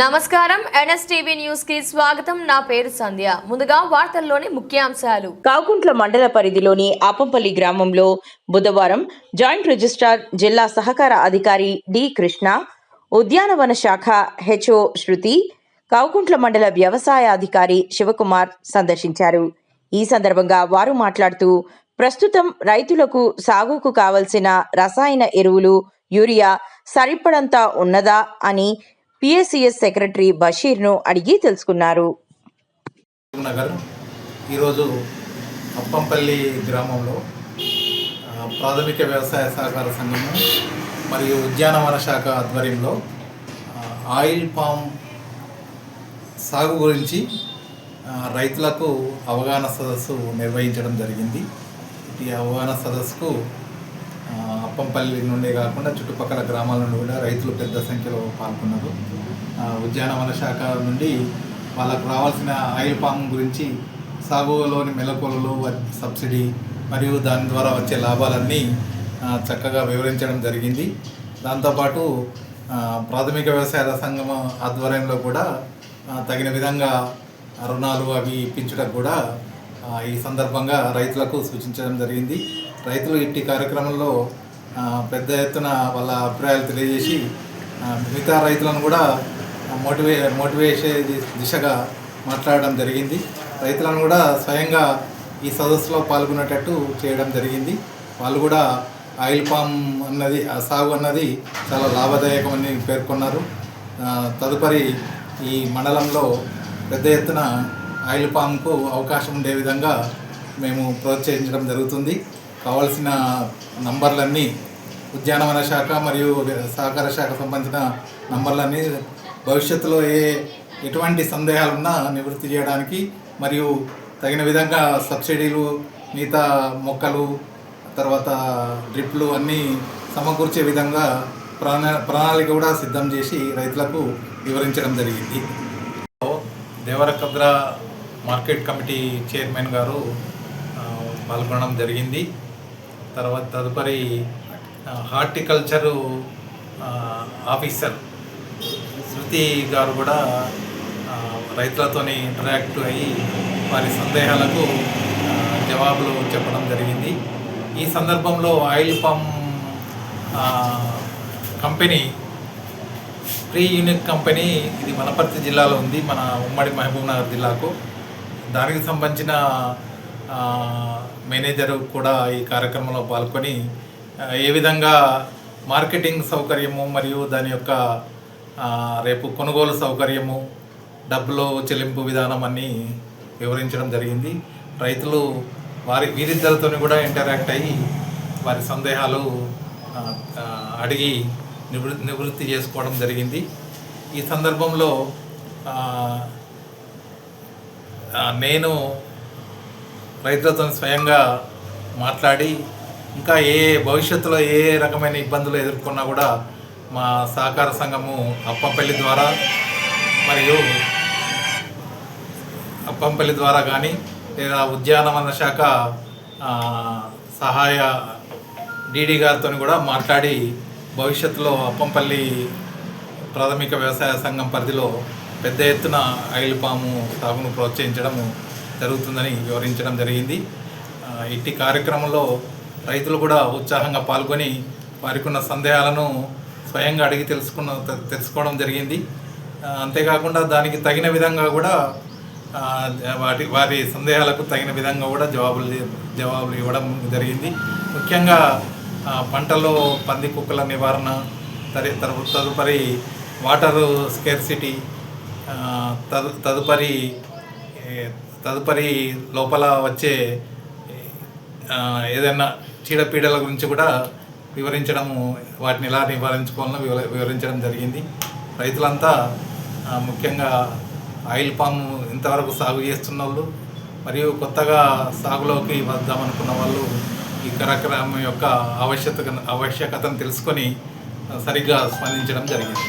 నమస్కారం. ఎన్ఎస్టీవీ న్యూస్కి స్వాగతం. నా పేరు సంధ్య. ముందుగా వార్తల్లోని ముఖ్యాంశాలు. కాకుంట్ల మండల పరిధిలోని ఆపంపల్లి గ్రామంలో బుధవారం జాయింట్ రిజిస్ట్రార్ జిల్లా సహకార అధికారి డి కృష్ణ ఉద్యానవన శాఖ హెచ్ఓ శృతి కాకుంట్ల మండల వ్యవసాయ అధికారి శివకుమార్ సందర్శించారు. ఈ సందర్భంగా వారు మాట్లాడుతూ ప్రస్తుతం రైతులకు సాగుకు కావలసిన రసాయన ఎరువులు యూరియా సరిపడంత ఉన్నదా? అని పిఎస్సిఎస్ సెక్రటరీ బషీర్ను అడిగి తెలుసుకున్నారు. నగర్ ఈరోజు అప్పంపల్లి గ్రామంలో ప్రాథమిక వ్యవసాయ సహకార సంఘము మరియు ఉద్యానవన శాఖ ఆధ్వర్యంలో ఆయిల్ పామ్ సాగు గురించి రైతులకు అవగాహన సదస్సు నిర్వహించడం జరిగింది. ఈ అవగాహన సదస్సుకు అప్పంపల్లి నుండే కాకుండా చుట్టుపక్కల గ్రామాల నుండి కూడా రైతులు పెద్ద సంఖ్యలో పాల్గొన్నారు. ఉద్యానవన శాఖ నుండి వాళ్ళకు రావాల్సిన ఆయిల్ పామ్ గురించి సాగులోని మెలకువలు సబ్సిడీ మరియు దాని ద్వారా వచ్చే లాభాలన్నీ చక్కగా వివరించడం జరిగింది. దాంతోపాటు ప్రాథమిక వ్యవసాయ సంఘం ఆధ్వర్యంలో కూడా తగిన విధంగా రుణాలు అవి ఇప్పించడం కూడా ఈ సందర్భంగా రైతులకు సూచించడం జరిగింది. రైతులు ఇట్టి కార్యక్రమంలో పెద్ద ఎత్తున వాళ్ళ అభిప్రాయాలు తెలియజేసి మిగతా రైతులను కూడా మోటివే మోటివేషన్ దిశగా మాట్లాడడం జరిగింది. రైతులను కూడా స్వయంగా ఈ సదస్సులో పాల్గొనేటట్టు చేయడం జరిగింది. వాళ్ళు కూడా ఆయిల్ పామ్ అన్నది ఆ సాగు అన్నది చాలా లాభదాయకమని పేర్కొన్నారు. తదుపరి ఈ మండలంలో పెద్ద ఎత్తున ఆయిల్ పామ్కు అవకాశం ఉండే విధంగా మేము ప్రోత్సహించడం జరుగుతుంది. కావాల్సిన నంబర్లన్నీ ఉద్యానవన శాఖ మరియు సహకార శాఖ సంబంధించిన నంబర్లన్నీ భవిష్యత్తులో ఏ ఎటువంటి సందేహాలున్నా నివృత్తి చేయడానికి మరియు తగిన విధంగా సబ్సిడీలు మిగతా మొక్కలు తర్వాత డ్రిప్లు అన్నీ సమకూర్చే విధంగా ప్రణా ప్రణాళిక కూడా సిద్ధం చేసి రైతులకు వివరించడం జరిగింది. దేవరకద్ర మార్కెట్ కమిటీ చైర్మన్ గారు పాల్గొనడం జరిగింది. తర్వాత తదుపరి హార్టికల్చరు ఆఫీసర్. శృతి గారు కూడా రైతులతోనే ఇంటరాక్ట్ అయ్యి వారి సందేహాలకు జవాబులు చెప్పడం జరిగింది. ఈ సందర్భంలో oil pump company pre unit company ఇది వనపర్తి జిల్లాలో ఉంది మన ఉమ్మడి మహబూబ్ నగర్ జిల్లాకు. దానికి సంబంధించిన మేనేజరు కూడా ఈ కార్యక్రమంలో పాల్గొని ఏ విధంగా మార్కెటింగ్ సౌకర్యము మరియు దాని యొక్క రేపు కొనుగోలు సౌకర్యము డబ్బులు చెల్లింపు విధానం అన్ని వివరించడం జరిగింది. రైతులు వారి వీరిద్దరితో కూడా ఇంటరాక్ట్ అయ్యి వారి సందేహాలు అడిగి నివృత్తి నివృత్తి చేసుకోవడం జరిగింది. ఈ సందర్భంలో నేను రైతులతో స్వయంగా మాట్లాడి ఇంకా ఏ భవిష్యత్తులో ఏ రకమైన ఇబ్బందులు ఎదుర్కొన్నా కూడా మా సహకార సంఘము అప్పంపల్లి ద్వారా మరియు అప్పంపల్లి ద్వారా కానీ లేదా ఉద్యానవన శాఖ సహాయ డీడీ గారితో కూడా మాట్లాడి భవిష్యత్తులో అప్పంపల్లి ప్రాథమిక వ్యవసాయ సంఘం పరిధిలో పెద్ద ఎత్తున ఆయిల్ పాము సాగును ప్రోత్సహించడము జరుగుతుందని వివరించడం జరిగింది. ఇట్టి కార్యక్రమంలో రైతులు కూడా ఉత్సాహంగా పాల్గొని వారికి ఉన్న సందేహాలను స్వయంగా అడిగి తెలుసుకున్న తెలుసుకోవడం జరిగింది. అంతేకాకుండా దానికి తగిన విధంగా కూడా వాటి వారి సందేహాలకు తగిన విధంగా కూడా జవాబులు జవాబులు ఇవ్వడం జరిగింది. ముఖ్యంగా పంటలో పంది కుక్కల నివారణ తరి తదుపరి వాటర్ స్కేర్సిటీ తదు తదుపరి తదుపరి లోపల వచ్చే ఏదైనా చీడపీడల గురించి కూడా వివరించడము వాటిని ఎలా నివారించుకోవాలో వివర వివరించడం జరిగింది. రైతులంతా ముఖ్యంగా ఆయిల్ పామ్ ఇంతవరకు సాగు చేస్తున్న వాళ్ళు మరియు కొత్తగా సాగులోకి వద్దామనుకున్న వాళ్ళు ఈ కార్యక్రమం యొక్క ఆవశ్యకత ఆవశ్యకతను తెలుసుకొని సరిగ్గా స్పందించడం జరిగింది.